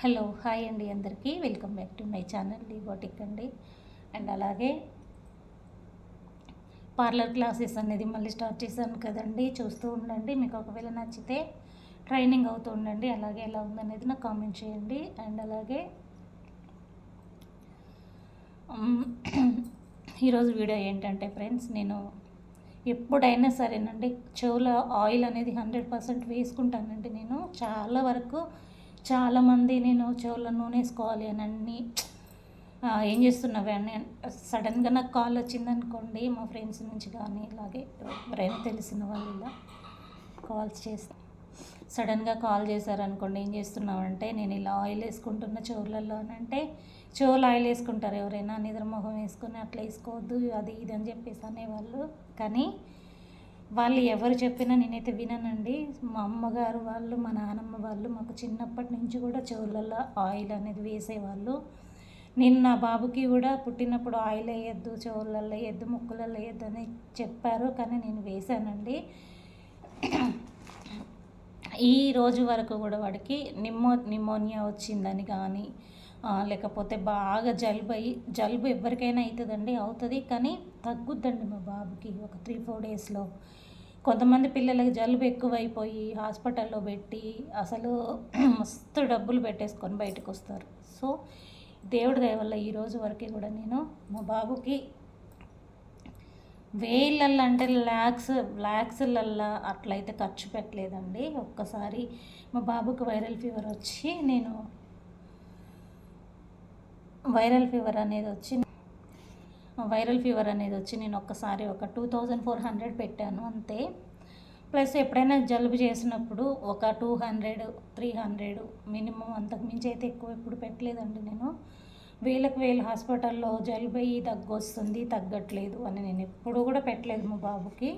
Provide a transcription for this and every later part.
Hello hi అండి అందరికీ. Welcome back to my channel లీబోటిక్ అండి. అండ్ అలాగే పార్లర్ క్లాసెస్ అనేది మళ్ళీ స్టార్ట్ చేశాను కదండి. చూస్తూ ఉండండి. మీకు ఒకవేళ నచ్చితే ట్రైనింగ్ అవుతూ ఉండండి. అలాగే ఎలా ఉందనేది నాకు కామెంట్ చేయండి. అండ్ అలాగే ఈరోజు వీడియో ఏంటంటే ఫ్రెండ్స్ నేను ఎప్పుడైనా సరేనండి చెవుల ఆయిల్ అనేది హండ్రెడ్ పర్సెంట్ వేసుకుంటానండి నేను. చాలా వరకు చాలామంది నేను చెవుల నూనె వేసుకోవాలి అని అన్ని ఏం చేస్తున్నావే అని సడన్గా నాకు కాల్ వచ్చిందనుకోండి మా ఫ్రెండ్స్ నుంచి కానీ ఇలాగే ఎవరైనా తెలిసిన వాళ్ళు ఇలా కాల్స్ చేస్తా సడన్గా కాల్ చేశారనుకోండి ఏం చేస్తున్నావంటే నేను ఇలా ఆయిల్ వేసుకుంటున్న చెవులలో అని అంటే చెవులు ఆయిల్ వేసుకుంటారు ఎవరైనా నిద్రమొహం వేసుకొని అట్లా వేసుకోవద్దు అది ఇది అని చెప్పేసి అనేవాళ్ళు. కానీ వాళ్ళు ఎవరు చెప్పినా నేనైతే విననండి. మా అమ్మగారు వాళ్ళు మా నానమ్మ వాళ్ళు మాకు చిన్నప్పటి నుంచి కూడా చెవులలో ఆయిల్ అనేది వేసేవాళ్ళు. నేను నా బాబుకి కూడా పుట్టినప్పుడు ఆయిల్ వేయద్దు చెవులలో వేయద్దు ముక్కులలో వేయద్దు అని చెప్పారు కానీ నేను వేశానండి. ఈ రోజు వరకు కూడా వాడికి నిమ్మో నిమోనియా వచ్చిందని కానీ లేకపోతే బాగా జలుబు అయ్యి జలుబు ఎవరికైనా అవుతుందండి అవుతుంది. కానీ తగ్గుద్దండి మా బాబుకి ఒక త్రీ ఫోర్ డేస్లో. కొంతమంది పిల్లలకి జలుబు ఎక్కువైపోయి హాస్పిటల్లో పెట్టి అసలు మస్తు డబ్బులు పెట్టేసుకొని బయటకు వస్తారు. సో దేవుడి దయ వల్ల ఈ వరకు కూడా నేను మా బాబుకి వేలల్లో అంటే ల్యాక్స్ ల్యాక్స్లల్లో అట్లయితే ఖర్చు పెట్టలేదండి. ఒక్కసారి మా బాబుకి వైరల్ ఫీవర్ వచ్చి నేను వైరల్ ఫీవర్ అనేది వచ్చి వైరల్ ఫీవర్ అనేది వచ్చి నేను ఒక్కసారి ఒక టూ థౌజండ్ ఫోర్ హండ్రెడ్ పెట్టాను అంతే. ప్లస్ ఎప్పుడైనా జలుబు చేసినప్పుడు ఒక two hundred three hundred minimum అంతకు మించి అయితే ఎక్కువ ఎప్పుడు పెట్టలేదండి నేను. వేలకు వేలు హాస్పిటల్లో జలుబు అయ్యి దగ్గు వస్తుంది తగ్గట్లేదు అని నేను ఎప్పుడు కూడా పెట్టలేదు మా బాబుకి.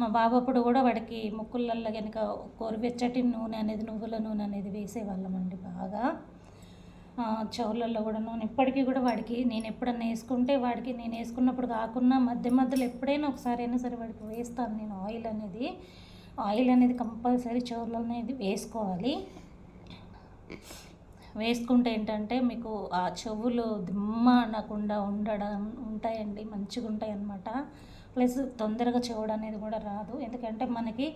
మా బాబు అప్పుడు కూడా వాడికి ముక్కులల్లో కనుక గోరువెచ్చటి నూనె అనేది నువ్వుల నూనె అనేది వేసేవాళ్ళమండి బాగా. చెవులలో కూడా ఇప్పటికీ కూడా వాడికి నేను ఎప్పుడన్నా వేసుకుంటే వాడికి నేను వేసుకున్నప్పుడు కాకుండా మధ్య మధ్యలో ఎప్పుడైనా ఒకసారి అయినా సరే వాడికి వేస్తాను నేను ఆయిల్ అనేది. ఆయిల్ అనేది కంపల్సరీ చెవులలో అనేది వేసుకోవాలి. వేసుకుంటే ఏంటంటే మీకు ఆ చెవులు దిమ్మ అనకుండా ఉండడం ఉంటాయండి మంచిగా ఉంటాయి అన్నమాట ప్లస్ తొందరగా చెవుడు అనేది కూడా రాదు. ఎందుకంటే మనకి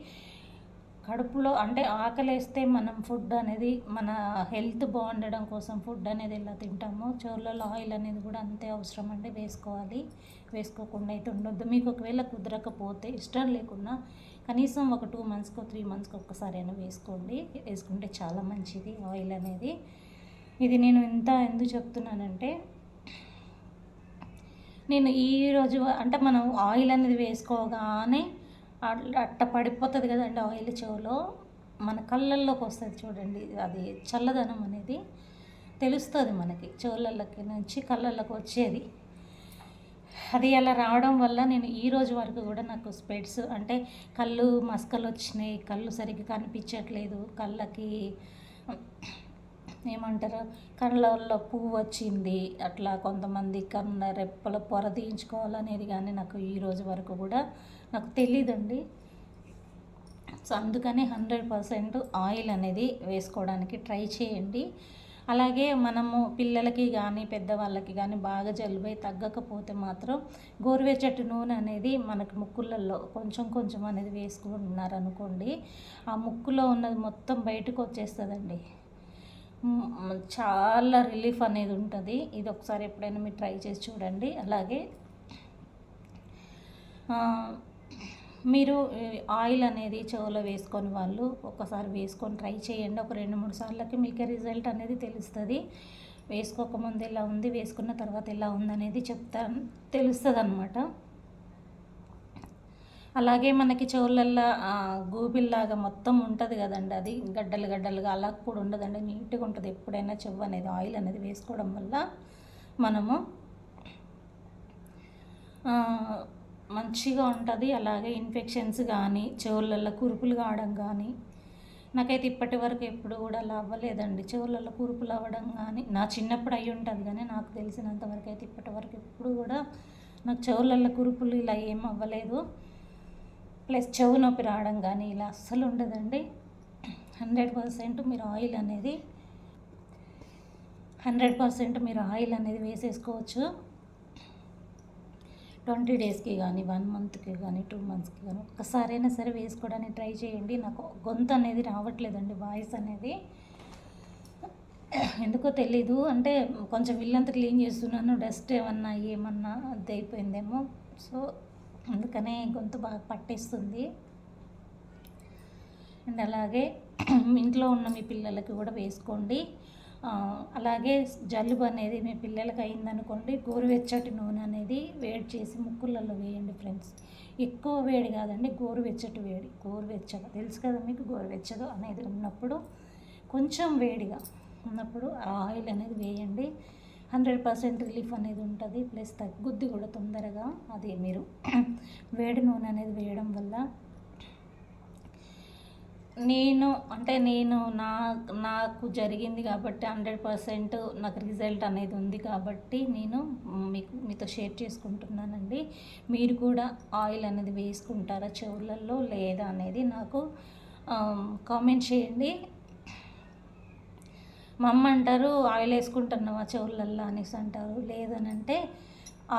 కడుపులో అంటే ఆకలేస్తే మనం ఫుడ్ అనేది మన హెల్త్ బాగుండడం కోసం ఫుడ్ అనేది ఎలా తింటామో చోర్లలో ఆయిల్ అనేది కూడా అంతే అవసరం అండి వేసుకోవాలి. వేసుకోకుండా అయితే ఉండొద్దు. మీకు ఒకవేళ కుదరకపోతే ఇష్టం లేకున్నా కనీసం ఒక టూ మంత్స్కో త్రీ మంత్స్కి ఒక్కసారి అయినా వేసుకోండి. వేసుకుంటే చాలా మంచిది ఆయిల్ అనేది. ఇది నేను ఇంత ఎందుకు చెప్తున్నానంటే నేను ఈరోజు అంటే మనం ఆయిల్ అనేది వేసుకోగానే అట్ట పడిపోతుంది కదండి ఆయిల్ చెవులో. మన కళ్ళల్లోకి వస్తుంది చూడండి అది చల్లదనం అనేది తెలుస్తుంది మనకి చెవులకి నుంచి కళ్ళల్లోకి వచ్చేది. అది అలా రావడం వల్ల నేను ఈ రోజు వరకు కూడా నాకు స్పెడ్స్ అంటే కళ్ళు మస్కలు వచ్చినాయి కళ్ళు సరిగ్గా కనిపించట్లేదు కళ్ళకి ఏమంటారు కళ్ళల్లో పువ్వు వచ్చింది అట్లా కొంతమంది కన్న రెప్పల పొర తీయించుకోవాలనేది కానీ నాకు ఈ రోజు వరకు కూడా నాకు తెలియదండి సో అందుకని హండ్రెడ్ పర్సెంట్ ఆయిల్ అనేది వేసుకోవడానికి ట్రై చేయండి. అలాగే మనము పిల్లలకి కానీ పెద్దవాళ్ళకి కానీ బాగా జలుబై తగ్గకపోతే మాత్రం గోరువెచ్చటి నూనె అనేది మనకు ముక్కులలో కొంచెం కొంచెం అనేది వేసుకున్నారనుకోండి ఆ ముక్కులో ఉన్నది మొత్తం బయటకు వచ్చేస్తుందండి. చాలా రిలీఫ్ అనేది ఉంటుంది. ఇది ఒకసారి ఎప్పుడైనా మీరు ట్రై చేసి చూడండి. అలాగే మీరు ఆయిల్ అనేది చెవులో వేసుకొని వాళ్ళు ఒక్కసారి వేసుకొని ట్రై చేయండి. ఒక రెండు మూడు సార్లకి మీకే రిజల్ట్ అనేది తెలుస్తుంది. వేసుకోకముందు ఎలా ఉంది వేసుకున్న తర్వాత ఎలా ఉంది అనేది చెప్తాను తెలుస్తుంది అనమాట అలాగే మనకి చెవులల్లో గూబిల్లాగా మొత్తం ఉంటుంది కదండి అది. గడ్డలు గడ్డలుగా అలా కూడా ఉండదండి. నీట్గా ఉంటుంది. ఎప్పుడైనా చెవు అనేది ఆయిల్ అనేది వేసుకోవడం వల్ల మనము మంచిగా ఉంటుంది. అలాగే ఇన్ఫెక్షన్స్ కానీ చెవులలో కురుపులు కావడం కానీ నాకైతే ఇప్పటి వరకు ఎప్పుడు కూడా అలా అవ్వలేదండి. చెవులలో కురుపులు అవ్వడం కానీ నా చిన్నప్పుడు అయి ఉంటుంది కానీ నాకు తెలిసినంత వరకు అయితే ఇప్పటి వరకు ఎప్పుడు కూడా నాకు చెవులలో కురుపులు ఇలా ఏం అవ్వలేదు. ప్లస్ చెవు నొప్పి రావడం కానీ ఇలా అస్సలు ఉండదండి. హండ్రెడ్ పర్సెంట్ మీరు ఆయిల్ అనేది హండ్రెడ్ పర్సెంట్ మీరు ఆయిల్ అనేది వేసేసుకోవచ్చు. ట్వంటీ డేస్కి కానీ వన్ మంత్కి కానీ టూ మంత్స్కి కానీ ఒక్కసారైనా సరే వేసుకోవడానికి ట్రై చేయండి. నాకు గొంతు అనేది రావట్లేదండి వాయిస్ అనేది. ఎందుకో తెలీదు. అంటే కొంచెం ఇల్లంతా క్లీన్ చేస్తున్నాను డస్ట్ ఏమన్నా ఏమన్నా అది అయిపోయిందేమో. సో అందుకనే గొంతు బాగా పట్టేస్తుంది. అండ్ అలాగే ఇంట్లో ఉన్న మీ పిల్లలకి కూడా వేసుకోండి. అలాగే జలుబు అనేది మీ పిల్లలకి అయిందనుకోండి గోరువెచ్చటి నూనె అనేది వేడి చేసి ముక్కులలో వేయండి ఫ్రెండ్స్. ఎక్కువ వేడి కాదండి గోరువెచ్చటి వేడి. గోరువెచ్చగా. తెలుసు కదా మీకు గోరువెచ్చగా అనేది ఉన్నప్పుడు కొంచెం వేడిగా ఉన్నప్పుడు ఆ ఆయిల్ అనేది వేయండి. హండ్రెడ్ పర్సెంట్ రిలీఫ్ అనేది ఉంటుంది. ప్లస్ తగ్గుద్ది కూడా తొందరగా. అది మీరు వేడి నూనె అనేది వేయడం వల్ల నేను అంటే నేను నా నాకు జరిగింది కాబట్టి హండ్రెడ్ పర్సెంట్ నాకు రిజల్ట్ అనేది ఉంది కాబట్టి నేను మీకు మీతో షేర్ చేసుకుంటున్నానండి. మీరు కూడా ఆయిల్ అనేది వేసుకుంటారా చెవులలో లేదా అనేది నాకు కామెంట్ చేయండి. మా అమ్మ అంటారు ఆయిల్ వేసుకుంటున్నావా చెవులల్లో? అనేసి అంటారు. లేదనంటే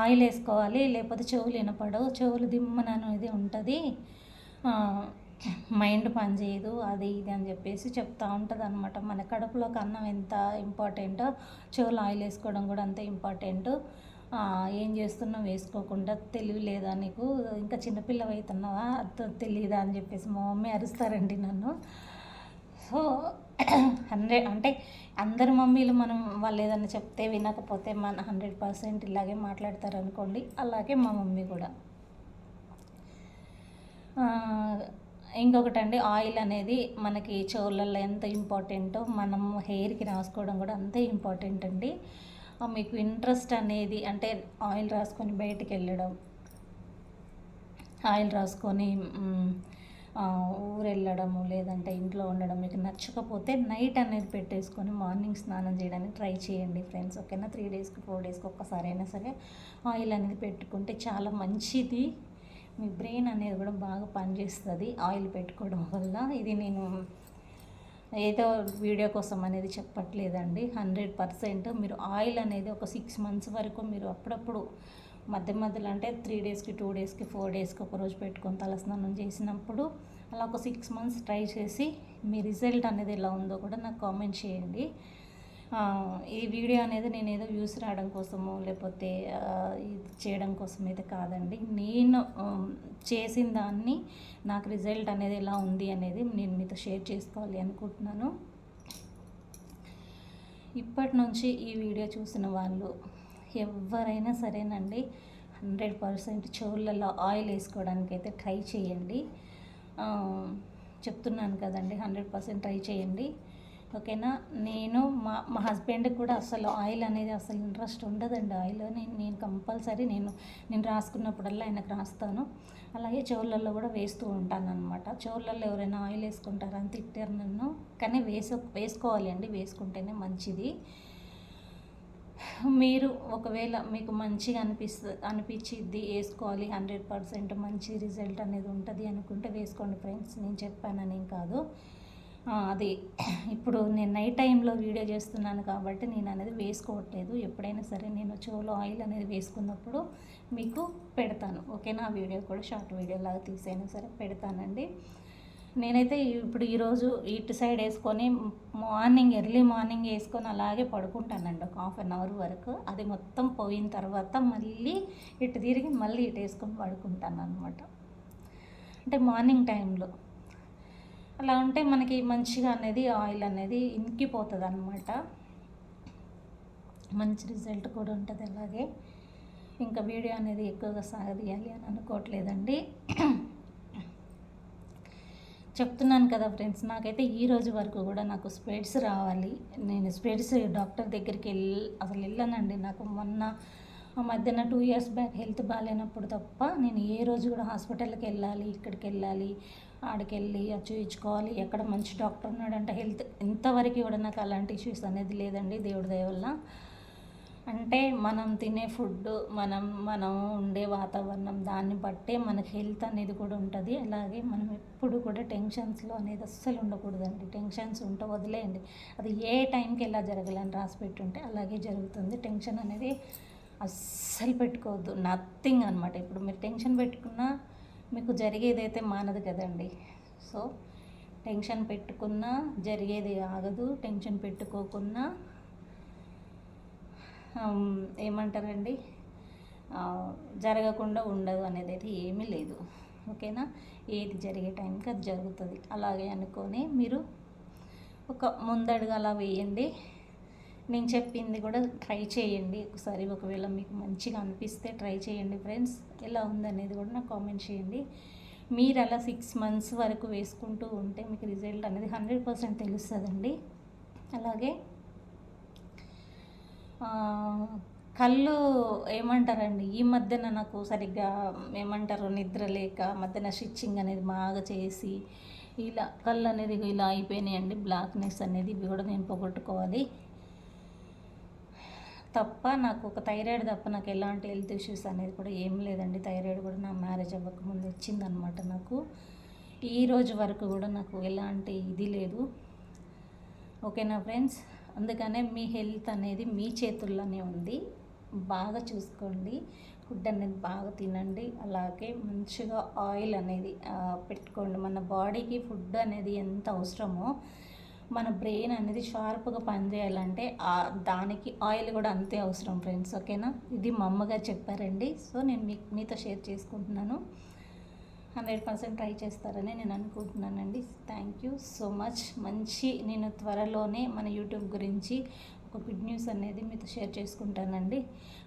ఆయిల్ వేసుకోవాలి లేకపోతే చెవులు వినపడవు చెవులు దిమ్మన అనేది ఉంటుంది మైండ్ పనిచేయదు అది ఇది అని చెప్పేసి చెప్తూ ఉంటుంది అనమాట మన కడుపులోకి అన్నం ఎంత ఇంపార్టెంటో చెవులు ఆయిల్ వేసుకోవడం కూడా అంతే ఇంపార్టెంట్. ఏం చేస్తున్నావు వేసుకోకుండా తెలివి లేదా నీకు? ఇంకా చిన్నపిల్ల అవుతున్నావా తెలియదా అని చెప్పేసి మా మమ్మీ అరుస్తారండి నన్ను. సో హండ్రెడ్ అంటే అందరు మమ్మీలు మనం వాళ్ళు ఏదైనా చెప్తే వినకపోతే మన హండ్రెడ్ పర్సెంట్ ఇలాగే మాట్లాడతారు అనుకోండి అలాగే మా మమ్మీ కూడా. ఇంకొకటి అండి ఆయిల్ అనేది మనకి చెవులలో ఎంత ఇంపార్టెంటో మనం హెయిర్కి రాసుకోవడం కూడా అంతే ఇంపార్టెంట్ అండి. మీకు ఇంట్రెస్ట్ అనేది అంటే ఆయిల్ రాసుకొని బయటికి వెళ్ళడం ఆయిల్ రాసుకొని ఊరెళ్ళడము ఊరు వెళ్ళడము లేదంటే ఇంట్లో ఉండడం మీకు నచ్చకపోతే నైట్ అనేది పెట్టేసుకొని మార్నింగ్ స్నానం చేయడానికి ట్రై చేయండి ఫ్రెండ్స్. ఓకేనా? త్రీ డేస్కి ఫోర్ డేస్కి ఒక్కసారి అయినా సరే ఆయిల్ అనేది పెట్టుకుంటే చాలా మంచిది. మీ బ్రెయిన్ అనేది కూడా బాగా పనిచేస్తుంది ఆయిల్ పెట్టుకోవడం వల్ల. ఇది నేను ఏదో వీడియో కోసం అనేది చెప్పట్లేదండి. హండ్రెడ్ పర్సెంట్ మీరు ఆయిల్ అనేది ఒక సిక్స్ మంత్స్ వరకు మీరు అప్పుడప్పుడు మధ్య మధ్యలో అంటే త్రీ డేస్కి టూ డేస్కి ఫోర్ డేస్కి ఒక రోజు పెట్టుకొని తలస్నానం చేసినప్పుడు అలా ఒక సిక్స్ మంత్స్ ట్రై చేసి మీ రిజల్ట్ అనేది ఎలా ఉందో కూడా నాకు కామెంట్ చేయండి. ఈ వీడియో అనేది నేను ఏదో వ్యూస్ రావడం కోసమో లేకపోతే ఇది చేయడం కోసం అయితే కాదండి. నేను చేసిన దాన్ని నాకు రిజల్ట్ అనేది ఎలా ఉంది అనేది నేను మీతో షేర్ చేసుకోవాలి అనుకుంటున్నాను. ఇప్పటి నుంచి ఈ వీడియో చూసిన వాళ్ళు ఎవరైనా సరేనండి హండ్రెడ్ పర్సెంట్ చెవులలో ఆయిల్ వేసుకోవడానికి అయితే ట్రై చేయండి. చెప్తున్నాను కదండి హండ్రెడ్ పర్సెంట్ ట్రై చేయండి. ఓకేనా? నేను మా మా హస్బెండ్కి కూడా అసలు ఆయిల్ అనేది అసలు ఇంట్రెస్ట్ ఉండదండి. ఆయిల్ నేను నేను కంపల్సరీ నేను నేను రాసుకున్నప్పుడల్లా ఆయనకు రాస్తాను. అలాగే చెవులలో కూడా వేస్తూ ఉంటాను అనమాట చెవులలో ఎవరైనా ఆయిల్ వేసుకుంటారని తిట్టారు నన్ను. కానీ వేసు వేసుకోవాలి అండి. వేసుకుంటేనే మంచిది. మీరు ఒకవేళ మీకు మంచిగా అనిపిస్తుంది అనిపించిద్ది వేసుకోవాలి హండ్రెడ్ పర్సెంట్ మంచి రిజల్ట్ అనేది ఉంటుంది అనుకుంటే వేసుకోండి ఫ్రెండ్స్. నేను చెప్పానని కాదు. అది. ఇప్పుడు నేను నైట్ టైంలో వీడియో చేస్తున్నాను కాబట్టి నేను అనేది వేసుకోవట్లేదు. ఎప్పుడైనా సరే నేను చెవులో ఆయిల్ అనేది వేసుకున్నప్పుడు మీకు పెడతాను. ఓకేనా? ఆ వీడియో కూడా షార్ట్ వీడియో లాగా తీసైనా సరే పెడతానండి. నేనైతే ఇప్పుడు ఈరోజు ఇటు సైడ్ వేసుకొని మార్నింగ్ ఎర్లీ మార్నింగ్ వేసుకొని అలాగే పడుకుంటానండి. ఒక హాఫ్ అన్ అవర్ వరకు. అది మొత్తం పోయిన తర్వాత మళ్ళీ ఇటు తిరిగి మళ్ళీ ఇటు వేసుకొని పడుకుంటాను అనమాట అంటే మార్నింగ్ టైంలో. అలా ఉంటే మనకి మంచిగా అనేది ఆయిల్ అనేది ఇంకిపోతుంది అనమాట మంచి రిజల్ట్ కూడా ఉంటుంది అలాగే. ఇంకా వీడియో అనేది ఎక్కువగా సాగదీయాలి అని అనుకోవట్లేదండి. చెప్తున్నాను కదా ఫ్రెండ్స్ నాకైతే ఈ రోజు వరకు కూడా నాకు స్పెడ్స్ రావాలి. నేను స్పెడ్స్ డాక్టర్ దగ్గరికి వెళ్ళి అసలు వెళ్ళానండి. నాకు మొన్న మధ్యన టూ ఇయర్స్ బ్యాక్ హెల్త్ బాగాలేనప్పుడు తప్ప నేను ఏ రోజు కూడా హాస్పిటల్కి వెళ్ళాలి ఇక్కడికి వెళ్ళాలి ఆడికెళ్ళి అది చూయించుకోవాలి. ఎక్కడ మంచి డాక్టర్ ఉన్నాడంటే హెల్త్. ఇంతవరకు కూడా నాకు అలాంటి ఇష్యూస్ అనేది లేదండి దేవుడి దయ వల్ల. అంటే మనం తినే ఫుడ్ మనం మనం ఉండే వాతావరణం దాన్ని బట్టే మనకి హెల్త్ అనేది కూడా ఉంటుంది. అలాగే మనం ఎప్పుడు కూడా టెన్షన్స్లో అనేది అస్సలు ఉండకూడదండి. టెన్షన్స్ ఉంటే వదిలేయండి. అది ఏ టైంకి ఎలా జరగాలని రాసి పెట్టుంటే అలాగే జరుగుతుంది. టెన్షన్ అనేది అస్సలు పెట్టుకోవద్దు. నథింగ్ అనమాట ఇప్పుడు మీరు టెన్షన్ పెట్టుకున్నా మీకు జరిగేదైతే మానదు కదండి. సో టెన్షన్ పెట్టుకున్నా జరిగేది ఆగదు. టెన్షన్ పెట్టుకోకున్నా ఏమంటారండి? జరగకుండా ఉండదు అనేది అయితే ఏమీ లేదు. ఓకేనా? ఏది జరిగే టైంకి అది జరుగుతుంది. అలాగే అనుకొని మీరు ఒక ముందడుగు అలా వేయండి. నేను చెప్పింది కూడా ట్రై చేయండి ఒకసారి. ఒకవేళ మీకు మంచిగా అనిపిస్తే ట్రై చేయండి ఫ్రెండ్స్. ఎలా ఉందనేది కూడా నాకు కామెంట్ చేయండి. మీరు అలా సిక్స్ మంత్స్ వరకు వేసుకుంటూ ఉంటే మీకు రిజల్ట్ అనేది హండ్రెడ్ పర్సెంట్ తెలుస్తుందండి. అలాగే కళ్ళు ఏమంటారండి? ఈ మధ్యన నాకు సరిగ్గా ఏమంటారు? నిద్ర లేక మధ్యన స్టిచ్చింగ్ అనేది బాగా చేసి ఇలా కళ్ళు అనేది ఇలా అయిపోయినాయండి. బ్లాక్నెస్ అనేది ఇవి కూడా నేను పోగొట్టుకోవాలి. తప్ప నాకు ఒక థైరాయిడ్ తప్ప నాకు ఎలాంటి హెల్త్ ఇష్యూస్ అనేది కూడా ఏం లేదండి. థైరాయిడ్ కూడా నా మ్యారేజ్ అవ్వకముందు వచ్చిందనమాట నాకు. ఈ రోజు వరకు కూడా నాకు ఎలాంటి ఇది లేదు. ఓకేనా ఫ్రెండ్స్? అందుకనే మీ హెల్త్ అనేది మీ చేతుల్లోనే ఉంది. బాగా చూసుకోండి. ఫుడ్ అనేది బాగా తినండి. అలాగే మంచిగా ఆయిల్ అనేది పెట్టుకోండి. మన బాడీకి ఫుడ్ అనేది ఎంత అవసరమో మన బ్రెయిన్ అనేది షార్ప్గా పనిచేయాలంటే దానికి ఆయిల్ కూడా అంతే అవసరం ఫ్రెండ్స్ ఓకేనా ఇది మా అమ్మగారు చెప్పారండి. సో నేను మీ మీతో షేర్ చేసుకుంటున్నాను. హండ్రెడ్ పర్సెంట్ ట్రై చేస్తారని నేను అనుకుంటున్నానండి. థ్యాంక్ యూ సో మచ్ మంచి నేను త్వరలోనే మన యూట్యూబ్ గురించి ఒక గుడ్ న్యూస్ అనేది మీతో షేర్ చేసుకుంటానండి.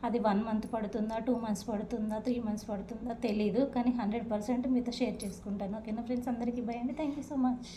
అది వన్ మంత్ పడుతుందా టూ మంత్స్ పడుతుందా త్రీ మంత్స్ పడుతుందా తెలీదు కానీ హండ్రెడ్ పర్సెంట్ మీతో షేర్ చేసుకుంటాను. ఓకేనా ఫ్రెండ్స్ అందరికీ బై అండి. Thank you so much